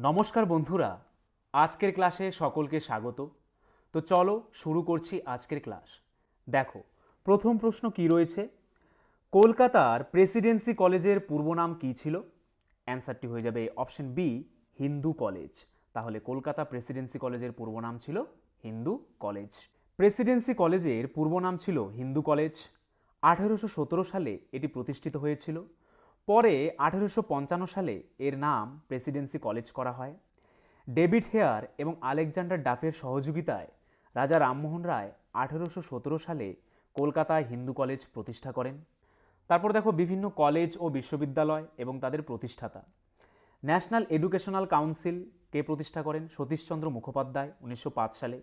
নমস্কার বন্ধুরা, আজকের ক্লাসে সকলকে স্বাগত। তো চলো শুরু করছি আজকের ক্লাস। দেখো, প্রথম প্রশ্ন কি রয়েছে? কলকাতার প্রেসিডেন্সি কলেজের পূর্ব নাম কী ছিল? অ্যান্সারটি হয়ে যাবে অপশন বি, হিন্দু কলেজ। তাহলে কলকাতা প্রেসিডেন্সি কলেজের পূর্ব নাম ছিল হিন্দু কলেজ। প্রেসিডেন্সি কলেজের পূর্ব নাম ছিল হিন্দু কলেজ। আঠেরোশো সতেরো সালে এটি প্রতিষ্ঠিত হয়েছিল। পরে আঠেরোশো পঞ্চান্ন সালে এর নাম প্রেসিডেন্সি কলেজ করা হয়। ডেভিড হেয়ার এবং আলেকজান্ডার ডাফের সহযোগিতায় রাজা রামমোহন রায় আঠেরোশো সতেরো সালে কলকাতায় হিন্দু কলেজ প্রতিষ্ঠা করেন। তারপর দেখো বিভিন্ন কলেজ ও বিশ্ববিদ্যালয় এবং তাদের প্রতিষ্ঠাতা। ন্যাশনাল এডুকেশনাল কাউন্সিল কে প্রতিষ্ঠা করেন? সতীশচন্দ্র মুখোপাধ্যায় উনিশশো পাঁচ সালে।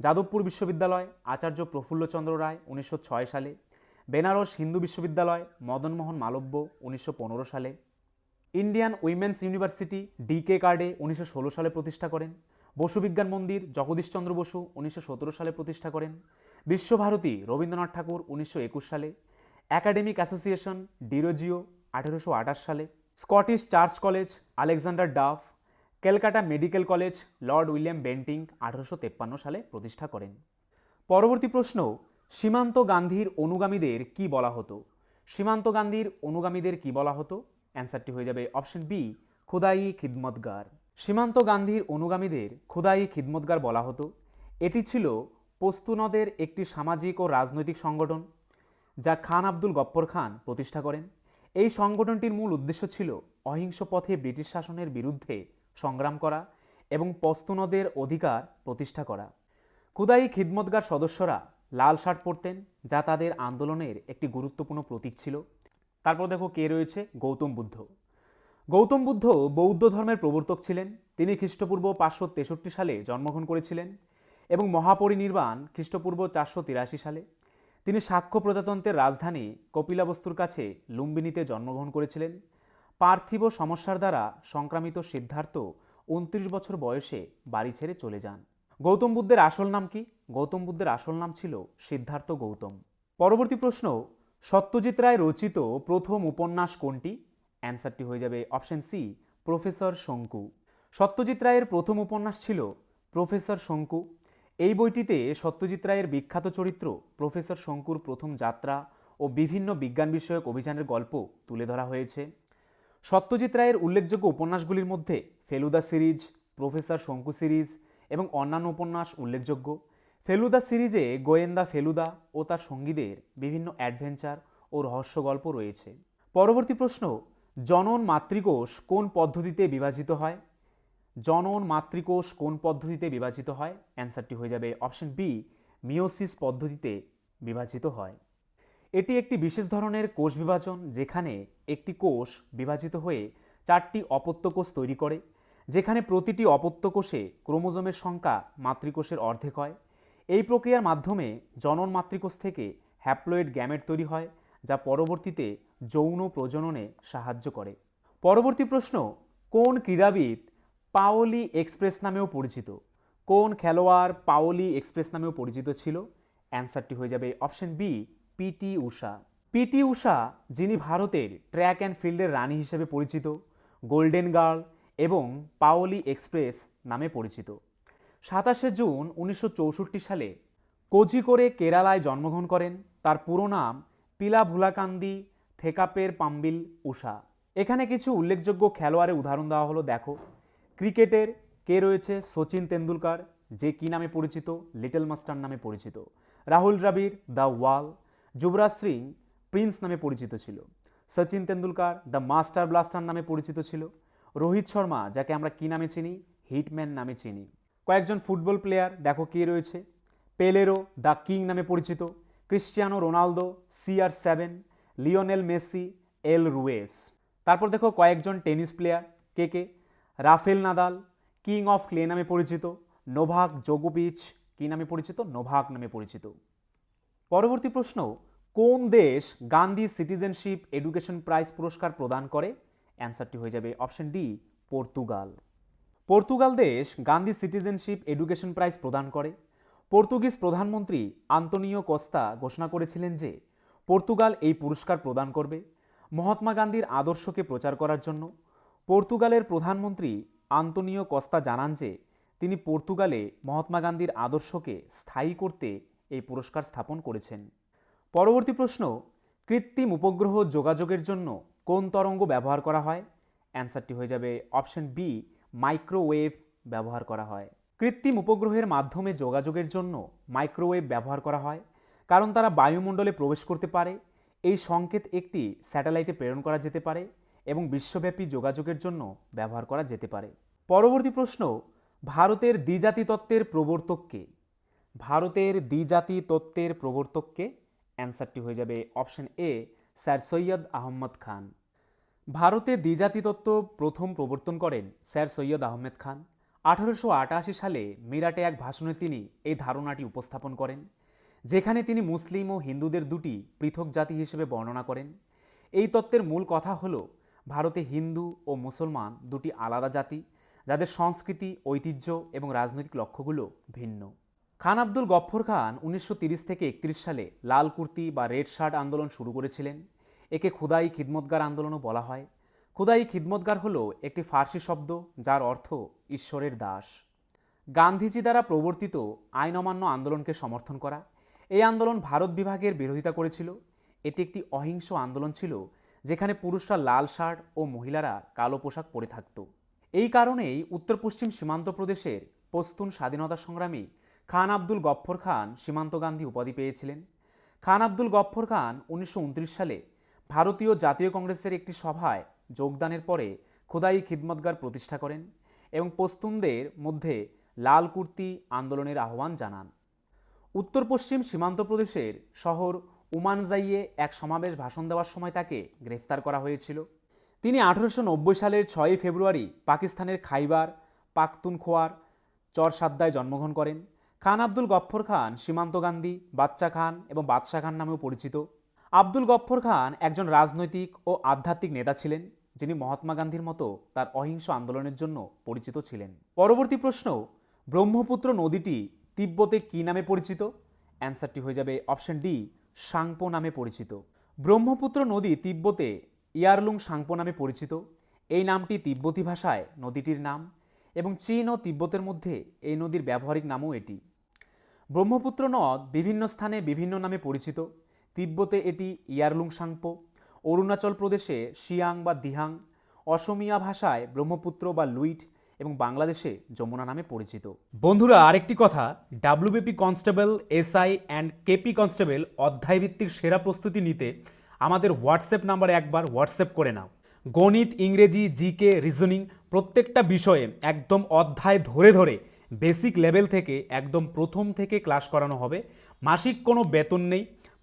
যাদবপুর বিশ্ববিদ্যালয়, আচার্য প্রফুল্লচন্দ্র রায় উনিশশো ছয় সালে। বেনারস হিন্দু বিশ্ববিদ্যালয়, মদনমোহন মালব্য, উনিশশো পনেরো সালে। Indian women's university D K কার্ডে উনিশশো ষোলো সালে প্রতিষ্ঠা করেন। বসু বিজ্ঞান মন্দির জগদীশচন্দ্র বসু উনিশশো সতেরো সালে প্রতিষ্ঠা করেন। বিশ্বভারতী রবীন্দ্রনাথ ঠাকুর উনিশশো একুশ সালে। একাডেমিক অ্যাসোসিয়েশন ডিরোজিও আঠেরোশো আটাশ সালে। Scottish church college Alexander Duff. Calcutta medical college lord William Bentinck আঠেরোশো সালে প্রতিষ্ঠা করেন। পরবর্তী প্রশ্ন সীমান্ত গান্ধীর অনুগামীদের কি বলা হতো? সীমান্ত গান্ধীর অনুগামীদের কি বলা হতো? অ্যান্সারটি হয়ে যাবে অপশন বি, খুদাই খিদমতগার। সীমান্ত গান্ধীর অনুগামীদের খুদাই খিদমতগার বলা হতো। এটি ছিল পস্তুনদের একটি সামাজিক ও রাজনৈতিক সংগঠন, যা খান আব্দুল গপ্পর খান প্রতিষ্ঠা করেন। এই সংগঠনটির মূল উদ্দেশ্য ছিল অহিংস পথে ব্রিটিশ শাসনের বিরুদ্ধে সংগ্রাম করা এবং পস্তুনদের অধিকার প্রতিষ্ঠা করা। খুদাই খিদমতগার সদস্যরা লাল শার্ট পরতেন, যা তাদের আন্দোলনের একটি গুরুত্বপূর্ণ প্রতীক ছিল। তারপর দেখো কে রয়েছে? গৌতম বুদ্ধ। গৌতম বুদ্ধ বৌদ্ধ ধর্মের প্রবর্তক ছিলেন। তিনি খ্রিস্টপূর্ব পাঁচশো তেষট্টি সালে জন্মগ্রহণ করেছিলেন এবং মহাপরিনির্বাণ খ্রিস্টপূর্ব চারশো তিরাশি সালে। তিনি সাক্ষ্য প্রজাতন্ত্রের রাজধানী কপিলাবস্তুর কাছে লুম্বিনীতে জন্মগ্রহণ করেছিলেন। পার্থিব সমস্যার দ্বারা সংক্রামিত সিদ্ধার্থ উনত্রিশ বছর বয়সে বাড়ি ছেড়ে চলে যান। গৌতম বুদ্ধের আসল নাম কি? গৌতম বুদ্ধের আসল নাম ছিল সিদ্ধার্থ গৌতম। পরবর্তী প্রশ্ন, সত্যজিৎ রায় রচিত প্রথম উপন্যাস কোনটি? অ্যান্সারটি হয়ে যাবে option C, professor Shonku. Satyajit রায়ের প্রথম উপন্যাস ছিল প্রফেসর শঙ্কু। এই বইটিতে সত্যজিৎ রায়ের বিখ্যাত চরিত্র প্রফেসর শঙ্কুর প্রথম যাত্রা ও বিভিন্ন বিজ্ঞান বিষয়ক অভিযানের গল্প তুলে ধরা হয়েছে। সত্যজিৎ রায়ের উল্লেখযোগ্য উপন্যাসগুলির মধ্যে Feluda series, professor Shonku series এবং অন্যান্য উপন্যাস উল্লেখযোগ্য। ফেলুদা সিরিজে গোয়েন্দা ফেলুদা ও তার সঙ্গীদের বিভিন্ন অ্যাডভেঞ্চার ও রহস্য গল্প রয়েছে। পরবর্তী প্রশ্ন, জনন মাতৃকোষ কোন পদ্ধতিতে বিভাজিত হয়? জনন মাতৃকোষ কোন পদ্ধতিতে বিভাজিত হয়? অ্যান্সারটি হয়ে যাবে অপশন বি মিওসিস পদ্ধতিতে বিভাজিত হয়। এটি একটি বিশেষ ধরনের কোষ বিভাজন যেখানে একটি কোষ বিভাজিত হয়ে চারটি অপত্য কোষ তৈরি করে, যেখানে প্রতিটি অপত্য কোষে ক্রোমোজোমের সংখ্যা মাতৃকোষের অর্ধেক হয়। এই প্রক্রিয়ার মাধ্যমে জনন মাতৃকোষ থেকে হ্যাপ্লয়েড গ্যামেট তৈরি হয়, যা পরবর্তীতে যৌন প্রজননে সাহায্য করে। পরবর্তী প্রশ্ন, কোন ক্রীড়াবিদ পাওলি এক্সপ্রেস নামেও পরিচিত? কোন খেলোয়াড় পাওলি এক্সপ্রেস নামেও পরিচিত ছিল? অ্যান্সারটি হয়ে যাবে option B PT Usha PT Usha যিনি ভারতের ট্র্যাক অ্যান্ড ফিল্ডের রানী হিসেবে পরিচিত, গোল্ডেন গার্ল এবং পাওলি এক্সপ্রেস নামে পরিচিত। সাতাশে জুন উনিশশো চৌষট্টি সালে কোজিকোরে কেরালায় জন্মগ্রহণ করেন। তার পুরো নাম পিলা ভুলাকান্দি থেকাপের পাম্বিল উষা। এখানে কিছু উল্লেখযোগ্য খেলোয়াড়ের উদাহরণ দেওয়া হলো, দেখো। ক্রিকেটের কে রয়েছে? সচিন তেন্ডুলকার, যে কি নামে পরিচিত? লিটল মাস্টার নামে পরিচিত। Rahul Dravid, the wall. Yuvraj Singh, prince নামে পরিচিত ছিল। Sachin Tendulkar, the master blaster নামে পরিচিত ছিল। রোহিত শর্মা, যাকে আমরা কি নামে চিনি? হিটম্যান নামে চিনি। কয়েকজন ফুটবল প্লেয়ার, দেখো কে রয়েছে? পেলেরো, দ্য কিং নামে পরিচিত Cristiano Ronaldo CR seven, Lionel Messi, এল রুয়েস। তারপর দেখো কয়েকজন টেনিস প্লেয়ার, কে কে? Rafael Nadal, king of clay নামে পরিচিত, নোভাক জোগোপিচ কি নামে পরিচিত? নোভাক নামে পরিচিত। পরবর্তী প্রশ্ন, কোন দেশ গান্ধী সিটিজেনশিপ এডুকেশন প্রাইজ পুরস্কার প্রদান করে? অ্যান্সারটি হয়ে যাবে অপশন ডি, পর্তুগাল। পর্তুগাল দেশ গান্ধী সিটিজেনশিপ এডুকেশন প্রাইজ প্রদান করে। পর্তুগিজ প্রধানমন্ত্রী আন্তনিও কস্তা ঘোষণা করেছিলেন যে, পর্তুগাল এই পুরস্কার প্রদান করবে মহাত্মা গান্ধীর আদর্শকে প্রচার করার জন্য। পর্তুগালের প্রধানমন্ত্রী আন্তনিও কস্তা জানান যে, তিনি পর্তুগালে মহাত্মা গান্ধীর আদর্শকে স্থায়ী করতে এই পুরস্কার স্থাপন করেছেন। পরবর্তী প্রশ্ন, কৃত্রিম উপগ্রহ যোগাযোগের জন্য কোন তরঙ্গ ব্যবহার করা হয়? অ্যান্সারটি হয়ে যাবে অপশন বি মাইক্রোওয়েভ ব্যবহার করা হয়। কৃত্রিম উপগ্রহের মাধ্যমে যোগাযোগের জন্য মাইক্রোওয়েভ ব্যবহার করা হয়, কারণ তারা বায়ুমণ্ডলে প্রবেশ করতে পারে। এই সংকেত একটি স্যাটেলাইটে প্রেরণ করা যেতে পারে এবং বিশ্বব্যাপী যোগাযোগের জন্য ব্যবহার করা যেতে পারে। পরবর্তী প্রশ্ন, ভারতের দ্বিজাতি তত্ত্বের প্রবর্তককে ভারতের দ্বিজাতি তত্ত্বের প্রবর্তককে অ্যান্সারটি হয়ে যাবে option A, sir Syed Ahmad Khan. ভারতে দ্বিজাতি তত্ত্ব প্রথম প্রবর্তন করেন স্যার সৈয়দ আহমেদ খান। আঠারোশো আটাশি সালে মিরাটে এক ভাষণে তিনি এই ধারণাটি উপস্থাপন করেন, যেখানে তিনি মুসলিম ও হিন্দুদের দুটি পৃথক জাতি হিসেবে বর্ণনা করেন। এই তত্ত্বের মূল কথা হল, ভারতে হিন্দু ও মুসলমান দুটি আলাদা জাতি, যাদের সংস্কৃতি, ঐতিহ্য এবং রাজনৈতিক লক্ষ্যগুলো ভিন্ন। খান আব্দুল গফ্ফর খান উনিশশো থেকে একত্রিশ সালে লাল কুর্তি বা রেড শার্ট আন্দোলন শুরু করেছিলেন। একে খুদাই খিদমতগার আন্দোলনও বলা হয়। খুদাই খিদমতগার হল একটি ফার্সি শব্দ যার অর্থ ঈশ্বরের দাস। গান্ধীজি দ্বারা প্রবর্তিত আইন অমান্য আন্দোলনকে সমর্থন করা। এই আন্দোলন ভারত বিভাগের বিরোধিতা করেছিল। এটি একটি অহিংস আন্দোলন ছিল, যেখানে পুরুষরা লাল শার্ট ও মহিলারা কালো পোশাক পরে থাকত। এই কারণেই উত্তর পশ্চিম সীমান্ত প্রদেশের পস্তুন স্বাধীনতা সংগ্রামী খান আব্দুল গফ্ফর খান সীমান্ত গান্ধী উপাধি পেয়েছিলেন। খান আব্দুল গফ্ফর খান উনিশশো উনত্রিশ সালে ভারতীয় জাতীয় কংগ্রেসের একটি সভায় যোগদানের পরে খোদাই খিদমতগার প্রতিষ্ঠা করেন এবং পস্তুনদের মধ্যে লাল কুর্তি আন্দোলনের আহ্বান জানান। উত্তর পশ্চিম সীমান্ত প্রদেশের শহর উমানজাইয়ে এক সমাবেশ ভাষণ দেওয়ার সময় তাকে গ্রেফতার করা হয়েছিল। তিনি আঠারোশো নব্বই সালের ছয়ই ফেব্রুয়ারি পাকিস্তানের খাইবার, পাখতুনখোয়ার, চরসাদ্দায় জন্মগ্রহণ করেন। খান আব্দুল গফ্ফর খান, সীমান্ত গান্ধী বাচ্চা খান এবং বাদশাহ খান নামেও পরিচিত। আব্দুল গফ্ফর খান একজন রাজনৈতিক ও আধ্যাত্মিক নেতা ছিলেন, যিনি মহাত্মা গান্ধীর মতো তার অহিংস আন্দোলনের জন্য পরিচিত ছিলেন। পরবর্তী প্রশ্ন, ব্রহ্মপুত্র নদীটি তিব্বতে কী নামে পরিচিত? অ্যান্সারটি হয়ে যাবে অপশন ডি, সাংপো নামে পরিচিত। ব্রহ্মপুত্র নদী তিব্বতে ইয়ারলুং সাংপো নামে পরিচিত। এই নামটি তিব্বতী ভাষায় নদীটির নাম এবং চীন ও তিব্বতের মধ্যে এই নদীর ব্যবহারিক নামও এটি। ব্রহ্মপুত্র নদ বিভিন্ন স্থানে বিভিন্ন নামে পরিচিত। তিব্বতে এটি ইয়ারলুং সাংপো অরুণাচল প্রদেশে শিয়াং বা দিহাং, অসমিয়া ভাষায় ব্রহ্মপুত্র বা লুইট এবং বাংলাদেশে যমুনা নামে পরিচিত। বন্ধুরা, আরেকটি কথা, WBP constable, SI and KP constable অধ্যায়ভিত্তিক সেরা প্রস্তুতি নিতে আমাদের হোয়াটসঅ্যাপ নাম্বারে একবার হোয়াটসঅ্যাপ করে নাও। গণিত, ইংরেজি, জিকে, রিজনিং প্রত্যেকটা বিষয়ে একদম অধ্যায় ধরে ধরে বেসিক লেভেল থেকে একদম প্রথম থেকে ক্লাস করানো হবে। মাসিক কোনো বেতন নেই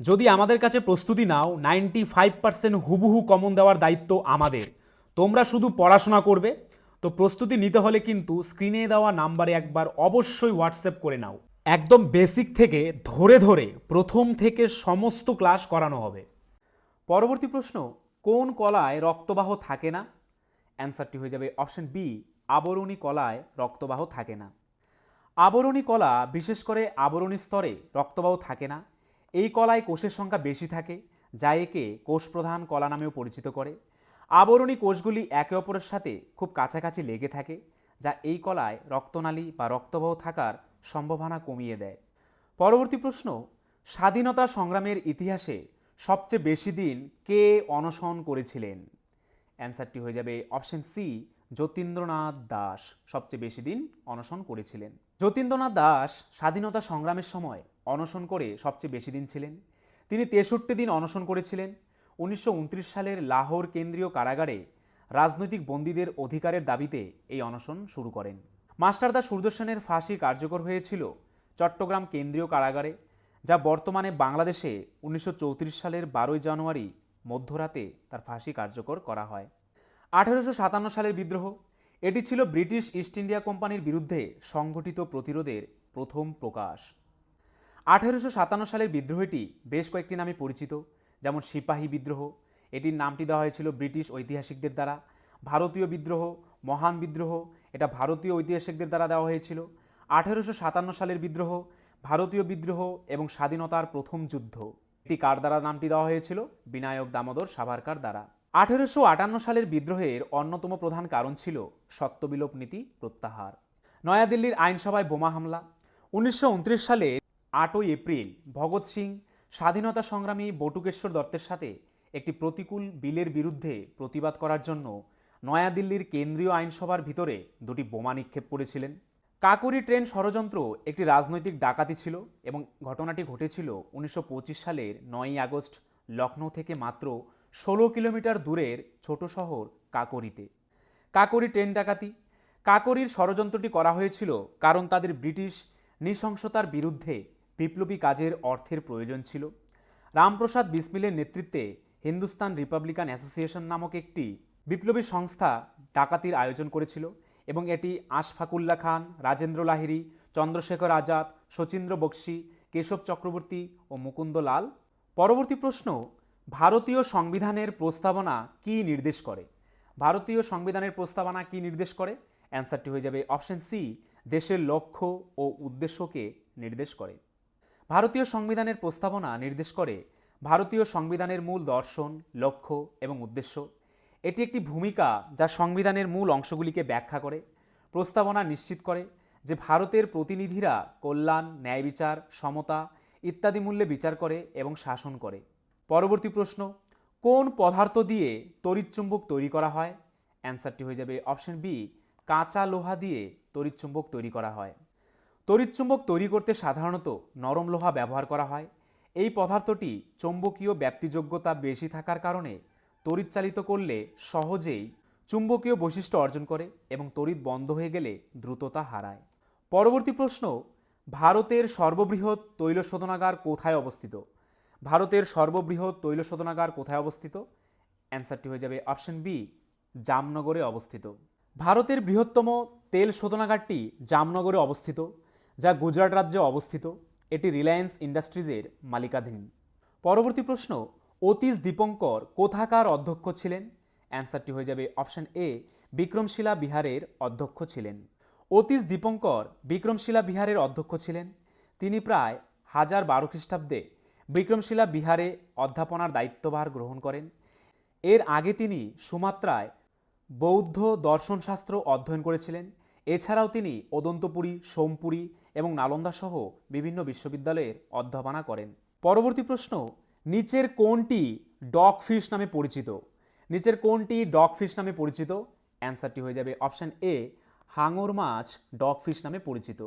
যদি আমাদের কাছে প্রস্তুতি নাও নাইনটি ফাইভ পার্সেন্ট হুবহু কমন দেওয়ার দায়িত্ব আমাদের। তোমরা শুধু পড়াশোনা করবে। তো প্রস্তুতি নিতে হলে কিন্তু স্ক্রিনে দেওয়া নাম্বারে একবার অবশ্যই হোয়াটসঅ্যাপ করে নাও। একদম বেসিক থেকে ধরে ধরে প্রথম থেকে সমস্ত ক্লাস করানো হবে। পরবর্তী প্রশ্ন, কোন কলায় রক্তবাহ থাকে না? অ্যান্সারটি হয়ে যাবে অপশন বি আবরণী কলায় রক্তবাহ থাকে না। আবরণী কলা, বিশেষ করে আবরণী স্তরে রক্তবাহ থাকে না। এই কলায় কোষের সংখ্যা বেশি থাকে, যা একে কোষ প্রধান কলা নামেও পরিচিত করে। আবরণী কোষগুলি একে অপরের সাথে খুব কাছাকাছি লেগে থাকে, যা এই কলায় রক্তনালী বা রক্তবাহ থাকার সম্ভাবনা কমিয়ে দেয়। পরবর্তী প্রশ্ন, স্বাধীনতা সংগ্রামের ইতিহাসে সবচেয়ে বেশি দিন কে অনশন করেছিলেন? অ্যান্সারটি হয়ে যাবে অপশন সি, যতীন্দ্রনাথ দাস। সবচেয়ে বেশি দিন অনশন করেছিলেন। যতীন্দ্রনাথ দাস স্বাধীনতা সংগ্রামের সময় অনশন করে সবচেয়ে বেশি দিন ছিলেন। তিনি তেষট্টি দিন অনশন করেছিলেন। উনিশশো উনত্রিশ সালের লাহোর কেন্দ্রীয় কারাগারে রাজনৈতিক বন্দীদের অধিকারের দাবিতে এই অনশন শুরু করেন। মাস্টারদা সূর্যসেনের ফাঁসি কার্যকর হয়েছিল চট্টগ্রাম কেন্দ্রীয় কারাগারে, যা বর্তমানে বাংলাদেশে উনিশশো চৌত্রিশ সালের বারোই জানুয়ারি মধ্যরাতে তার ফাঁসি কার্যকর করা হয়। আঠেরোশো সাতান্ন সালের বিদ্রোহ, এটি ছিল ব্রিটিশ ইস্ট ইন্ডিয়া কোম্পানির বিরুদ্ধে সংগঠিত প্রতিরোধের প্রথম প্রকাশ। আঠেরোশো সাতান্ন সালের বিদ্রোহটি বেশ কয়েকটি নামে পরিচিত, যেমন সিপাহী বিদ্রোহ। এটির নামটি দেওয়া হয়েছিল ব্রিটিশ ঐতিহাসিকদের দ্বারা। ভারতীয় বিদ্রোহ, মহান বিদ্রোহ, এটা ভারতীয় ঐতিহাসিকদের দ্বারা দেওয়া হয়েছিল। আঠেরোশো সাতান্ন সালের বিদ্রোহ, ভারতীয় বিদ্রোহ এবং স্বাধীনতার প্রথম যুদ্ধ। এটি কার দ্বারা নামটি দেওয়া হয়েছিল? বিনায়ক দামোদর সাভারকার দ্বারা। আঠেরোশো আটান্ন সালের বিদ্রোহের অন্যতম প্রধান কারণ ছিল সত্যবিলোপ নীতি প্রত্যাহার। নয়াদিল্লির আইনসভায় বোমা হামলা। উনিশশো উনত্রিশ সালে আটই এপ্রিল, ভগৎ সিং স্বাধীনতা সংগ্রামী বটুকেশ্বর দত্তের সাথে একটি প্রতিকূল বিলের বিরুদ্ধে প্রতিবাদ করার জন্য নয়াদিল্লির কেন্দ্রীয় আইনসভার ভিতরে দুটি বোমা নিক্ষেপ করেছিলেন। কাকুরি ট্রেন ষড়যন্ত্র একটি রাজনৈতিক ডাকাতি ছিল এবং ঘটনাটি ঘটেছিল উনিশশো পঁচিশ সালের নয়ই আগস্ট লখনৌ থেকে মাত্র ষোলো কিলোমিটার দূরের ছোট শহর কাকরিতে। কাকরি ট্রেন ডাকাতি। কাকরির ষড়যন্ত্রটি করা হয়েছিল কারণ তাদের ব্রিটিশ নৃশংসতার বিরুদ্ধে বিপ্লবী কাজের অর্থের প্রয়োজন ছিল। রামপ্রসাদ বিসমিলের নেতৃত্বে হিন্দুস্তান রিপাবলিকান অ্যাসোসিয়েশন নামক একটি বিপ্লবী সংস্থা ডাকাতির আয়োজন করেছিল এবং এটি আশফাকুল্লা খান, রাজেন্দ্র লাহিড়ী, চন্দ্রশেখর আজাদ, শচীন্দ্র বক্সি, কেশব চক্রবর্তী ও মুকুন্দ লাল পরবর্তী প্রশ্ন, ভারতীয় সংবিধানের প্রস্তাবনা কি নির্দেশ করে? ভারতীয় সংবিধানের প্রস্তাবনা কি নির্দেশ করে? অ্যান্সারটি হয়ে যাবে অপশন সি, দেশের লক্ষ্য ও উদ্দেশ্যকে নির্দেশ করে। ভারতীয় সংবিধানের প্রস্তাবনা নির্দেশ করে ভারতীয় সংবিধানের মূল দর্শন, লক্ষ্য এবং উদ্দেশ্য। এটি একটি ভূমিকা যা সংবিধানের মূল অংশগুলিকে ব্যাখ্যা করে, প্রস্তাবনা নিশ্চিত করে যে ভারতের প্রতিনিধিরা কল্যাণ, ন্যায় বিচার, সমতা ইত্যাদি মূল্যে বিচার করে এবং শাসন করে। পরবর্তী প্রশ্ন, কোন পদার্থ দিয়ে তড়িৎচুম্বক তৈরি করা হয়? অ্যান্সারটি হয়ে যাবে অপশন বি, কাঁচা লোহা দিয়ে তড়িৎচুম্বক তৈরি করা হয়। তড়িৎচুম্বক তৈরি করতে সাধারণত নরম লোহা ব্যবহার করা হয়। এই পদার্থটি চৌম্বকীয় ব্যাপ্তিযোগ্যতা বেশি থাকার কারণে তড়িৎ চালিত করলে সহজেই চুম্বকীয় বৈশিষ্ট্য অর্জন করে এবং তড়িৎ বন্ধ হয়ে গেলে দ্রুততা হারায়। পরবর্তী প্রশ্ন, ভারতের সর্ববৃহৎ তৈল শোধনাগার কোথায় অবস্থিত? ভারতের সর্ববৃহৎ তৈল শোধনাগার কোথায় অবস্থিত? অ্যান্সারটি হয়ে যাবে অপশন বি, জামনগরে অবস্থিত। ভারতের বৃহত্তম তেল শোধনাগারটি জামনগরে অবস্থিত। যা গুজরাট রাজ্যে অবস্থিত, এটি রিলায়েন্স ইন্ডাস্ট্রিজের মালিকাধীন। পরবর্তী প্রশ্ন, অতীশ দীপঙ্কর কোথাকার অধ্যক্ষ ছিলেন? অ্যান্সারটি হয়ে যাবে অপশন এ বিক্রমশিলা বিহারের অধ্যক্ষ ছিলেন। অতীশ দীপঙ্কর বিক্রমশিলা বিহারের অধ্যক্ষ ছিলেন। তিনি প্রায় হাজার বারো খ্রিস্টাব্দে বিক্রমশিলা বিহারে অধ্যাপনার দায়িত্বভার গ্রহণ করেন। এর আগে তিনি সুমাত্রায় বৌদ্ধ দর্শনশাস্ত্র অধ্যয়ন করেছিলেন। এছাড়াও তিনি অদন্তপুরী সোমপুরী এবং নালন্দা সহ বিভিন্ন বিশ্ববিদ্যালয়ের অধ্যাপনা করেন। পরবর্তী প্রশ্ন, নিচের কোনটি ডগ ফিশ নামে পরিচিত? নিচের কোনটি ডগ ফিশ নামে পরিচিত? অ্যান্সারটি হয়ে যাবে অপশান এ, হাঙর মাছ ডগ ফিশ নামে পরিচিত।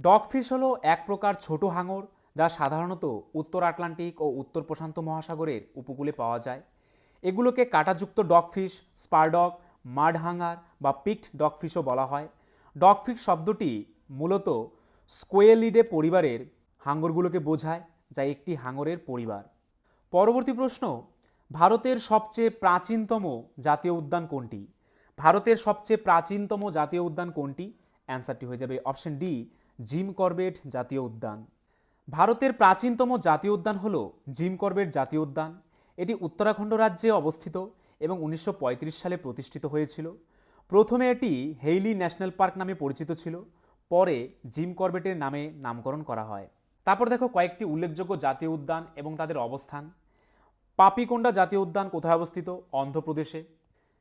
ডগ ফিশ হলো এক প্রকার ছোট হাঙর, যা সাধারণত উত্তর আটলান্টিক ও উত্তর প্রশান্ত মহাসাগরের উপকূলে পাওয়া যায়। এগুলোকে কাঁটাযুক্ত ডগফিশ, স্পারডগ মাড হাঙ্গার বা পিকড ডগফিশও বলা হয়। ডগফিশ শব্দটি মূলত স্কোয়েলিডে পরিবারের হাঙ্গরগুলোকে বোঝায় যা একটি হাঙরের পরিবার। পরবর্তী প্রশ্ন, ভারতের সবচেয়ে প্রাচীনতম জাতীয় উদ্যান কোনটি? ভারতের সবচেয়ে প্রাচীনতম জাতীয় উদ্যান কোনটি? অ্যান্সারটি হয়ে যাবে অপশন ডি, জিম করবেট জাতীয় উদ্যান। ভারতের প্রাচীনতম জাতীয় উদ্যান হল জিম করবেট জাতীয় উদ্যান। এটি উত্তরাখণ্ড রাজ্যে অবস্থিত এবং উনিশশো পঁয়ত্রিশ সালে প্রতিষ্ঠিত হয়েছিল। প্রথমে এটি হেইলি ন্যাশনাল পার্ক নামে পরিচিত ছিল। পরে জিম করবেটের নামে নামকরণ করা হয়। তারপর দেখো কয়েকটি উল্লেখযোগ্য জাতীয় উদ্যান এবং তাদের অবস্থান। পাপিকোন্ডা জাতীয় উদ্যান কোথায় অবস্থিত? অন্ধ্রপ্রদেশে।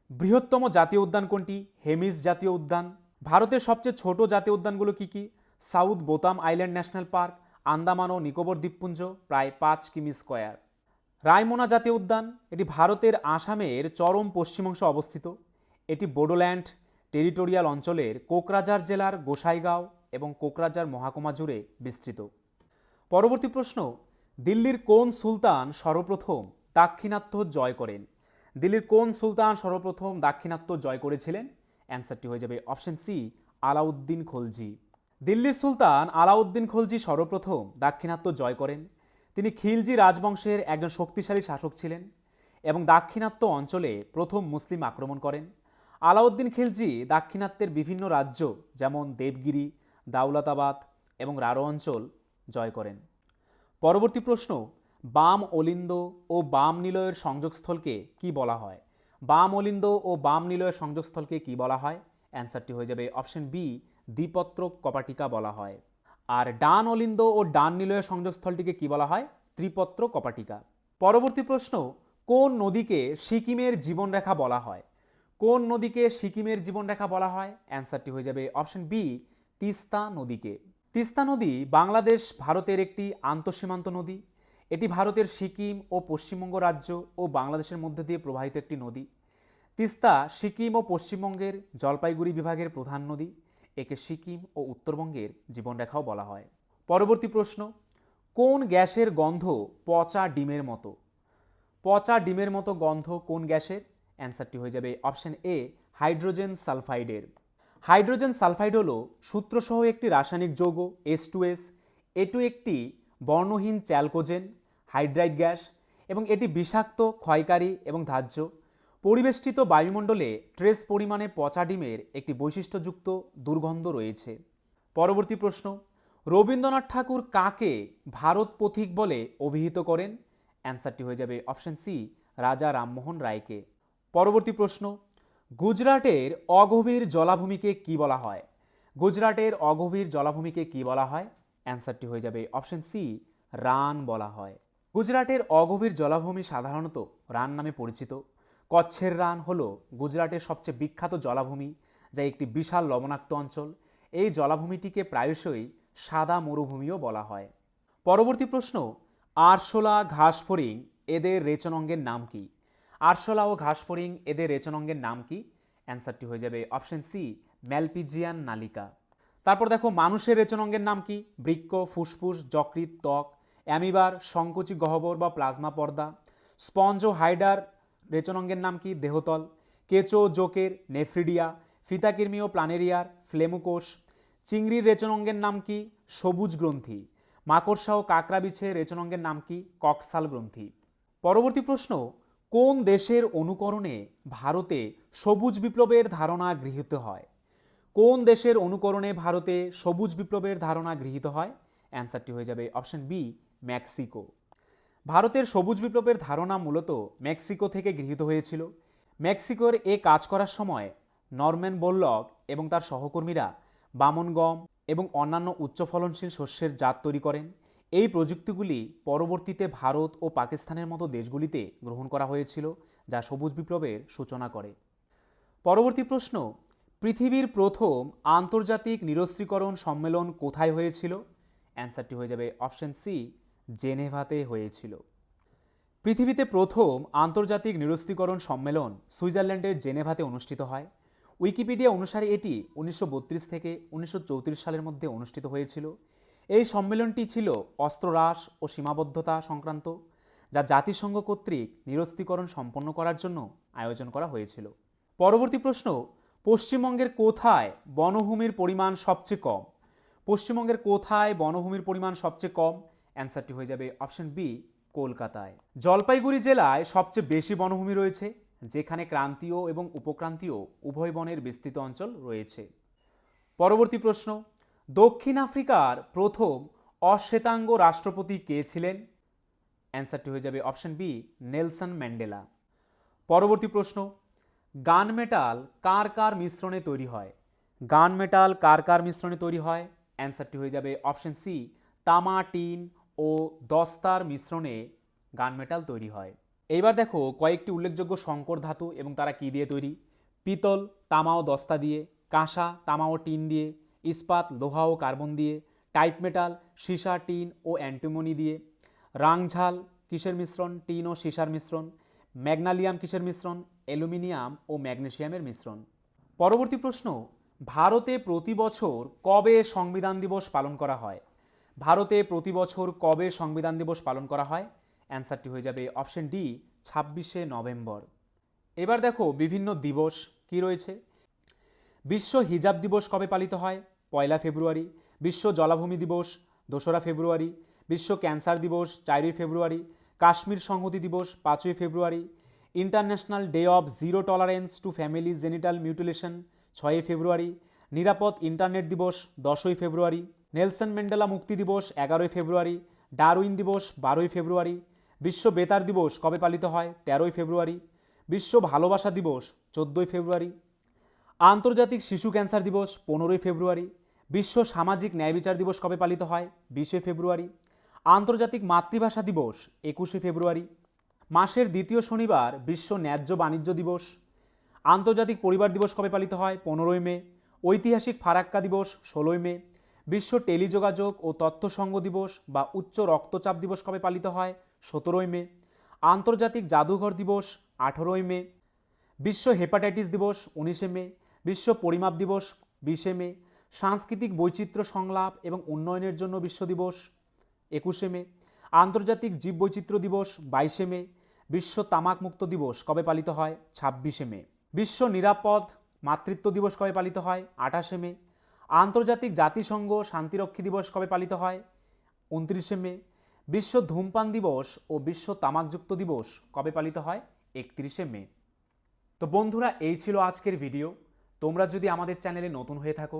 বৃহত্তম জাতীয় উদ্যান কোনটি? হেমিস জাতীয় উদ্যান। ভারতের সবচেয়ে ছোট জাতীয় উদ্যানগুলো কি কি? সাউথ বোতাম আইল্যান্ড ন্যাশনাল পার্ক, আন্দামান ও নিকোবর দ্বীপপুঞ্জ প্রায় পাঁচ কিমি স্কোয়ার। রায়মোনা জাতীয় উদ্যান, এটি ভারতের আসামের চরম পশ্চিমাংশে অবস্থিত। এটি বোডোল্যান্ড টেরিটোরিয়াল অঞ্চলের কোকরাঝার জেলার গোসাইগাঁও এবং কোকরাঝার মহাকুমা জুড়ে বিস্তৃত। পরবর্তী প্রশ্ন, দিল্লির কোন সুলতান সর্বপ্রথম দাক্ষিণাত্য জয় করেন? দিল্লির কোন সুলতান সর্বপ্রথম দাক্ষিণাত্য জয় করেছিলেন? অ্যান্সারটি হয়ে যাবে অপশন সি, আলাউদ্দিন খলজি। দিল্লির সুলতান আলাউদ্দিন খলজি সর্বপ্রথম দাক্ষিণাত্য জয় করেন। তিনি খিলজি রাজবংশের একজন শক্তিশালী শাসক ছিলেন এবং দাক্ষিণাত্য অঞ্চলে প্রথম মুসলিম আক্রমণ করেন। আলাউদ্দিন খিলজি দাক্ষিণাত্যের বিভিন্ন রাজ্য, যেমন দেবগিরি, দাউলাতাবাদ এবং রারো অঞ্চল, জয় করেন। পরবর্তী প্রশ্ন, বাম অলিন্দ ও বাম নিলয়ের সংযোগস্থলকে কি বলা হয়? বাম অলিন্দ ও বাম নিলয়ের সংযোগস্থলকে কি বলা হয়? অ্যান্সারটি হয়ে যাবে অপশন বি দ্বিপত্র কপাটিকা বলা হয়। আর ডান অলিন্দ ও ডান নিলয়ের সংযোগস্থলটিকে কি বলা হয়? ত্রিপত্র কপাটিকা। পরবর্তী প্রশ্ন, কোন নদীকে সিকিমের জীবনরেখা বলা হয়? কোন নদীকে সিকিমের জীবনরেখা বলা হয়? অ্যান্সারটি হয়ে যাবে অপশন বি তিস্তা নদীকে। তিস্তা নদী বাংলাদেশ, ভারতের একটি আন্তঃসীমান্ত নদী। এটি ভারতের সিকিম ও পশ্চিমবঙ্গ রাজ্য ও বাংলাদেশের মধ্যে দিয়ে প্রবাহিত একটি নদী। তিস্তা সিকিম ও পশ্চিমবঙ্গের জলপাইগুড়ি বিভাগের প্রধান নদী। একে সিকিম ও উত্তরবঙ্গের জীবনরেখাও বলা হয়। পরবর্তী প্রশ্ন, কোন গ্যাসের গন্ধ পচা ডিমের মতো? পচা ডিমের মতো গন্ধ কোন গ্যাসের? অ্যান্সারটি হয়ে যাবে অপশন এ, হাইড্রোজেন সালফাইডের। হাইড্রোজেন সালফাইড হলো সূত্রসহ একটি রাসায়নিক যৌগ এস টু এস এটু একটি বর্ণহীন চ্যালকোজেন, হাইড্রাইড গ্যাস এবং এটি বিষাক্ত, ক্ষয়কারী এবং ধার্য। পরিবেষ্টিত বায়ুমণ্ডলে ট্রেস পরিমাণে পচা ডিমের একটি বৈশিষ্ট্যযুক্ত দুর্গন্ধ রয়েছে। পরবর্তী প্রশ্ন, রবীন্দ্রনাথ ঠাকুর কাকে ভারত পথিক বলে অভিহিত করেন? অ্যান্সারটি হয়ে যাবে অপশন সি, রাজা রামমোহন রায়কে। পরবর্তী প্রশ্ন, গুজরাটের অগভীর জলাভূমিকে কি বলা হয়? গুজরাটের অগভীর জলাভূমিকে কি বলা হয়? অ্যান্সারটি হয়ে যাবে অপশন সি, রান বলা হয়। গুজরাটের অগভীর জলাভূমি সাধারণত রান নামে পরিচিত। কচ্ছের রান হল গুজরাটের সবচেয়ে বিখ্যাত জলাভূমি, যা একটি বিশাল লবণাক্ত অঞ্চল। এই জলাভূমিটিকে প্রায়শই সাদা মরুভূমিও বলা হয়। পরবর্তী প্রশ্ন, আরশোলা ঘাসফড়িং এদের রেচনাঙ্গের নাম কি? আরশোলা ও ঘাসফড়িং, এদের রেচনাঙ্গের নাম কি? অ্যান্সারটি হয়ে যাবে অপশন সি, ম্যালপিজিয়ান নালিকা। তারপর দেখো, মানুষের রেচনাঙ্গের নাম কি? বৃক্ক, ফুসফুস যকৃত ত্বক, অ্যামিবার, সংকুচি গহ্বর বা প্লাজমা পর্দা। স্পঞ্জ ও হাইডার রেচনাঙ্গের নাম কি? দেহতল। কেচো, জোকের, নেফ্রিডিয়া, ফিতাকির্মি ও প্লানেরিয়ার, ফ্লেমুকোষ। চিংড়ির রেচনাঙ্গের নাম কি? সবুজ গ্রন্থি। মাকড়সা ও কাকড়া বিছে রেচনাঙ্গের নাম কি? কক্সাল গ্রন্থি। পরবর্তী প্রশ্ন কোন দেশের অনুকরণে ভারতে সবুজ বিপ্লবের ধারণা গৃহীত হয়? কোন দেশের অনুকরণে ভারতে সবুজ বিপ্লবের ধারণা গৃহীত হয়? অ্যান্সারটি হয়ে যাবে অপশন বি, মেক্সিকো। ভারতের সবুজ বিপ্লবের ধারণা মূলত মেক্সিকো থেকে গৃহীত হয়েছিল। মেক্সিকোর এ কাজ করার সময় নরম্যান বোল্লক এবং তার সহকর্মীরা বামন গম এবং অন্যান্য উচ্চ ফলনশীল শস্যের জাত তৈরি করেন। এই প্রযুক্তিগুলি পরবর্তীতে ভারত ও পাকিস্তানের মতো দেশগুলিতে গ্রহণ করা হয়েছিল, যা সবুজ বিপ্লবের সূচনা করে। পরবর্তী প্রশ্ন, পৃথিবীর প্রথম আন্তর্জাতিক নিরস্ত্রীকরণ সম্মেলন কোথায় হয়েছিল? অ্যান্সারটি হয়ে যাবে অপশন সি, জেনেভাতে হয়েছিল। পৃথিবীতে প্রথম আন্তর্জাতিক নিরস্ত্রীকরণ সম্মেলন সুইজারল্যান্ডের জেনেভাতে অনুষ্ঠিত হয়। উইকিপিডিয়া অনুসারে এটি উনিশশো বত্রিশ থেকে উনিশশো চৌত্রিশ সালের মধ্যে অনুষ্ঠিত হয়েছিল। এই সম্মেলনটি ছিল অস্ত্রহ্রাস ও সীমাবদ্ধতা সংক্রান্ত, যা জাতিসংঘ কর্তৃক নিরস্ত্রীকরণ সম্পন্ন করার জন্য আয়োজন করা হয়েছিল। পরবর্তী প্রশ্ন, পশ্চিমবঙ্গের কোথায় বনভূমির পরিমাণ সবচেয়ে কম? পশ্চিমবঙ্গের কোথায় বনভূমির পরিমাণ সবচেয়ে কম? অ্যান্সারটি হয়ে যাবে অপশন বি, কলকাতায়। জলপাইগুড়ি জেলায় সবচেয়ে বেশি বনভূমি রয়েছে, যেখানে ক্রান্তীয় এবং উপক্রান্তীয় উভয় বনের বিস্তৃত অঞ্চল রয়েছে। পরবর্তী প্রশ্ন দক্ষিণ আফ্রিকার প্রথম অশ্বেতাঙ্গ রাষ্ট্রপতি কে ছিলেন? অ্যান্সারটি হয়ে যাবে অপশন বি নেলসন ম্যান্ডেলা। পরবর্তী প্রশ্ন, গান মেটাল কার কার মিশ্রণে তৈরি হয়? গান মেটাল কার কার মিশ্রণে তৈরি হয়? অ্যান্সারটি হয়ে যাবে অপশন সি তামা টিন ও দস্তার মিশ্রণে গান মেটাল তৈরি হয়। এইবার দেখো কয়েকটি উল্লেখযোগ্য সংকর ধাতু এবং তারা কী দিয়ে তৈরি? পিতল, তামা ও দস্তা দিয়ে, কাঁসা, তামা ও টিন দিয়ে ইস্পাত, লোহা ও কার্বন দিয়ে, টাইপ মেটাল, সীসা, টিন ও অ্যান্টিমনি দিয়ে। রাংঝাল কিসের মিশ্রণ? টিন ও সীসার মিশ্রণ। ম্যাগনালিয়াম কিসের মিশ্রণ? অ্যালুমিনিয়াম ও ম্যাগনেসিয়ামের মিশ্রণ। পরবর্তী প্রশ্ন, ভারতে প্রতি বছর কবে সংবিধান দিবস পালন করা হয়? ভারতে প্রতি বছর কবে সংবিধান দিবস পালন করা হয়? অ্যান্সারটি হয়ে যাবে অপশন ডি, ছাব্বিশে নভেম্বর। এবার দেখো বিভিন্ন দিবস কি রয়েছে? বিশ্ব হিজাব দিবস কবে পালিত হয়? পয়লা ফেব্রুয়ারি, বিশ্ব জলাভূমি দিবস, দোসরা ফেব্রুয়ারি, বিশ্ব ক্যান্সার দিবস, চারই ফেব্রুয়ারি, কাশ্মীর সংহতি দিবস, পাঁচই ফেব্রুয়ারি, international day of zero tolerance to female genital mutilation, ছয়ই ফেব্রুয়ারি, নিরাপদ ইন্টারনেট দিবস, দশই ফেব্রুয়ারি, নেলসন ম্যান্ডেলা মুক্তি দিবস, এগারোই ফেব্রুয়ারি, ডারউইন দিবস, বারোই ফেব্রুয়ারি, বিশ্ব বেতার দিবস কবে পালিত হয়? তেরোই ফেব্রুয়ারি, বিশ্ব ভালোবাসা দিবস, চোদ্দোই ফেব্রুয়ারি, আন্তর্জাতিক শিশু ক্যান্সার দিবস, পনেরোই ফেব্রুয়ারি বিশ্ব সামাজিক ন্যায় বিচার দিবস কবে পালিত হয়? বিশে ফেব্রুয়ারি। আন্তর্জাতিক মাতৃভাষা দিবস, একুশে ফেব্রুয়ারি। মাসের দ্বিতীয় শনিবার, বিশ্ব ন্যায্য বাণিজ্য দিবস। আন্তর্জাতিক পরিবার দিবস কবে পালিত হয়? পনেরোই মে। ঐতিহাসিক ফারাক্কা দিবস, ষোলোই মে। বিশ্ব টেলিযোগাযোগ ও তথ্যসঙ্গ দিবস বা উচ্চ রক্তচাপ দিবস কবে পালিত হয়? সতেরোই মে। আন্তর্জাতিক জাদুঘর দিবস, আঠেরোই মে। বিশ্ব হেপাটাইটিস দিবস, উনিশে মে। বিশ্ব পরিমাপ দিবস, বিশে মে। সাংস্কৃতিক বৈচিত্র্য সংলাপ এবং উন্নয়নের জন্য বিশ্ব দিবস একুশে মে, আন্তর্জাতিক জীববৈচিত্র্য দিবস বাইশে মে, বিশ্ব তামাক মুক্ত দিবস কবে পালিত হয়? ছাব্বিশে মে। বিশ্ব নিরাপদ মাতৃত্ব দিবস কবে পালিত হয়? আঠাশে মে। আন্তর্জাতিক জাতিসংঘ শান্তিরক্ষী দিবস কবে পালিত হয়? উনত্রিশে মে। বিশ্ব ধূমপান দিবস ও বিশ্ব তামাকযুক্ত দিবস কবে পালিত হয়? একত্রিশে মে। তো বন্ধুরা, এই ছিল আজকের ভিডিও। তোমরা যদি আমাদের চ্যানেলে নতুন হয়ে থাকো